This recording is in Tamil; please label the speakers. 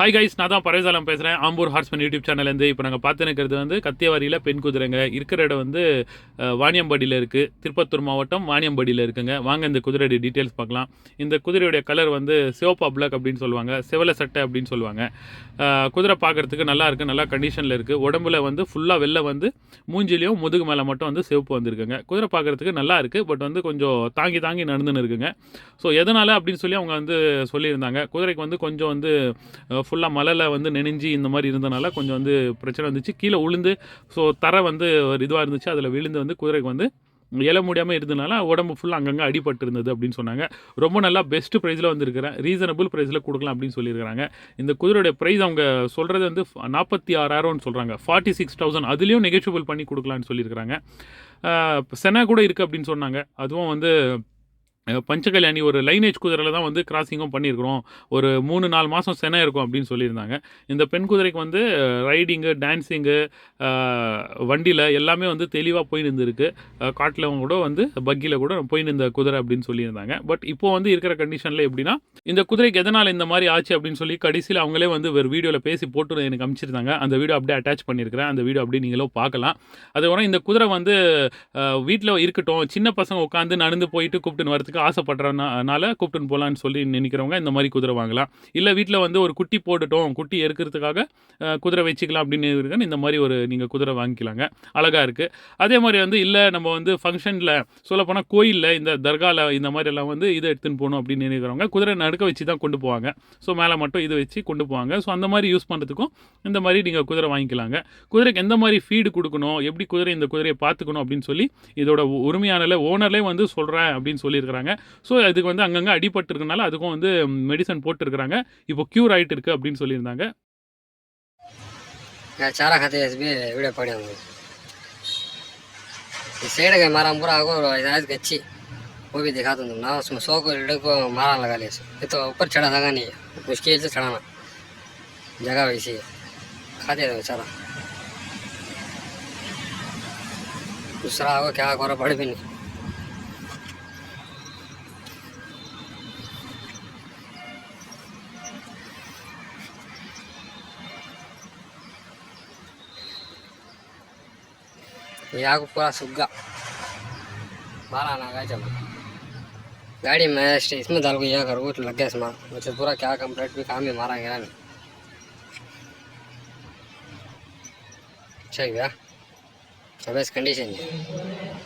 Speaker 1: ஹாய் கைஸ் நான் தான் பரவேசாலம் பேசுகிறேன் ஆம்பூர் ஹார்ஸ்மன் யூடியூப் சேனல்லேருந்து இப்போ நாங்கள் பார்த்துனுக்கிறது வந்து கத்தியவாரியில் பெண் குதிரைங்க இருக்கிற இடம் வந்து வாணியம்பாடியில் இருக்குது திருப்பத்தூர் மாவட்டம் வாணியம்பாடியில் இருக்குங்க. வாங்க இந்த குதிரையோட டீட்டெயில்ஸ் பார்க்கலாம். இந்த குதிரையுடைய கலர் வந்து சிவப்பா பிளாக் அப்படின்னு சொல்லுவாங்க. சிவல சட்டை அப்படின்னு சொல்லுவாங்க. குதிரை பார்க்குறதுக்கு நல்லா இருக்குது நல்லா கண்டிஷனில் இருக்குது உடம்புல வந்து ஃபுல்லாக வெளில வந்து மூஞ்சிலையும் முதுகு மேலே மட்டும் வந்து சிவப்பு வந்திருக்குங்க. குதிரை பார்க்குறதுக்கு நல்லா இருக்குது பட் வந்து கொஞ்சம் தாங்கி தாங்கி நடந்துன்னு இருக்குங்க. ஸோ எதனால் அப்படின்னு சொல்லி அவங்க வந்து சொல்லியிருந்தாங்க. குதிரைக்கு வந்து கொஞ்சம் வந்து ஃபுல்லாக மலையில் வந்து நெனைஞ்சி இந்த மாதிரி இருந்தனால கொஞ்சம் வந்து பிரச்சனை வந்துச்சு. கீழே உளுந்து ஸோ தரை வந்து ஒரு இதுவாக இருந்துச்சு. அதில் விழுந்து வந்து குதிரைக்கு வந்து எழ முடியாமல் இருந்தனால உடம்பு ஃபுல்லாக அங்கங்கே அடிபட்டு இருந்தது அப்படின்னு சொன்னாங்க. ரொம்ப நல்லா பெஸ்ட் ப்ரைஸில் வந்திருக்கிறேன் ரீசனபிள் ப்ரைஸில் கொடுக்கலாம் அப்படின்னு சொல்லியிருக்காங்க இந்த குதிரையோட ப்ரைஸ் அவங்க சொல்கிறது வந்து நாற்பத்தி ஆறாயிரம்னு சொல்கிறாங்க ஃபார்ட்டி சிக்ஸ் தௌசண்ட் அதுலேயும் நெகோஷியபிள் பண்ணி கொடுக்கலான்னு சொல்லியிருக்கிறாங்க. செனா கூட இருக்குது அப்படின்னு சொன்னாங்க. அதுவும் வந்து பஞ்சகல்யாணி ஒரு லைனேஜ் குதிரையில் தான் வந்து கிராசிங்கும் பண்ணியிருக்கிறோம். ஒரு மூணு நாலு மாதம் செனை இருக்கும் அப்படின்னு சொல்லியிருந்தாங்க. இந்த பெண் குதிரைக்கு வந்து ரைடிங்கு டான்ஸிங்கு வண்டியில் எல்லாமே வந்து தெளிவாக போய் நின்றுருக்கு காட்டில் கூட வந்து பக்கியில் கூட போய் நின்ற குதிரை அப்படின்னு சொல்லியிருந்தாங்க. பட் இப்போ வந்து இருக்கிற கண்டிஷனில் எப்படின்னா இந்த குதிரைக்கு எதனால் இந்த மாதிரி ஆச்சு அப்படின்னு சொல்லி கடைசியில் அவங்களே வந்து ஒரு வீடியோவில் பேசி போட்டு எனக்கு அனுப்பிச்சிருந்தாங்க அந்த வீடியோ அப்படியே அட்டாச் பண்ணியிருக்கிறேன். அந்த வீடியோ அப்படியே நீங்களும் பார்க்கலாம். அதுக்கப்புறம் இந்த குதிரை வந்து வீட்டில் இருக்கட்டும். சின்ன பசங்க உட்காந்து நடந்து போயிட்டு கூப்பிட்டுன்னு போகிறதுக்கு ஆசைப்படுறனால கூப்பிட்டுன்னு போகலான்னு சொல்லி நினைக்கிறவங்க இந்த மாதிரி குதிரை வாங்கலாம். இல்லை வீட்டில் வந்து ஒரு குட்டி போட்டுட்டோம் குட்டி எடுக்கிறதுக்காக குதிரை வச்சுக்கலாம் அப்படின்னு இருக்கேன் இந்த மாதிரி ஒரு நீங்கள் குதிரை வாங்கிக்கலாங்க. அழகாக இருக்குது அதே மாதிரி வந்து இல்லை நம்ம வந்து ஃபங்க்ஷனில் சொல்லப்போனால் கோயிலில் இந்த தர்காவில் இந்த மாதிரி எல்லாம் வந்து இதை எடுத்துன்னு போகணும் அப்படின்னு நினைக்கிறவங்க குதிரை நடுக்க வச்சு தான் கொண்டு போவாங்க. ஸோ மேலே மட்டும் இதை வச்சு கொண்டு போவாங்க. ஸோ அந்த மாதிரி யூஸ் பண்ணுறதுக்கும் இந்த மாதிரி நீங்கள் குதிரை வாங்கிக்கலாங்க. குதிரைக்கு எந்த மாதிரி ஃபீடு கொடுக்கணும்? எப்படி குதிரை இந்த குதிரையை பார்த்துக்கணும் அப்படின்னு சொல்லி இதோட உரிமையானல ஓனர்லேயே வந்து சொல்கிறேன் அப்படின்னு சொல்லியிருக்கிறாங்க. சொல்கிறாங்க ஸோ இதுக்கு வந்து அங்கங்கே அடிபட்டுருக்கனால அதுக்கும் வந்து மெடிசன் போட்டுருக்குறாங்க இப்போ க்யூர் ஆகிட்டு இருக்குது அப்படின்னு சொல்லியிருந்தாங்க
Speaker 2: ಚಾರ ಖಾತೆ ಎಸ್ ಬಿ ವಿಡಿಯೋ ಪಡಿ ಒಂದು ಈ ಸೈಡ್ಗೆ ಮರ ಮೂರ ಆಗೋ ಇದಾಯ್ತು ಗಚ್ಚಿ ಹೋಗಿ ದಿಖಾತಂದು ನಾವು ಸುಮ್ಮನೆ ಸೋಕು ಹಿಡಕ್ಕೂ ಮರ ಲಗಾಲಿ ಇತ್ತು ಉಪ್ಪರ್ ಚಡದಾಗ ನೀ ಮುಷ್ಕಿಲ್ ಚಡನ ಜಗ ವಹಿಸಿ ಖಾತೆ ಇದೆ ವಿಚಾರ ಉಸಿರ ಆಗೋ ಕ್ಯಾ ಕೊರ ಪಡಿಬಿನಿ ये आगो पूरा सूख गया बाहर आना गया चलो। गाड़ी में इसमें डाल को यह करो तो लग गया इसमें मुझे पूरा क्या कंप्लीट भी काम ही मारा गया नहीं ठीक गया। अब इस कंडीशन है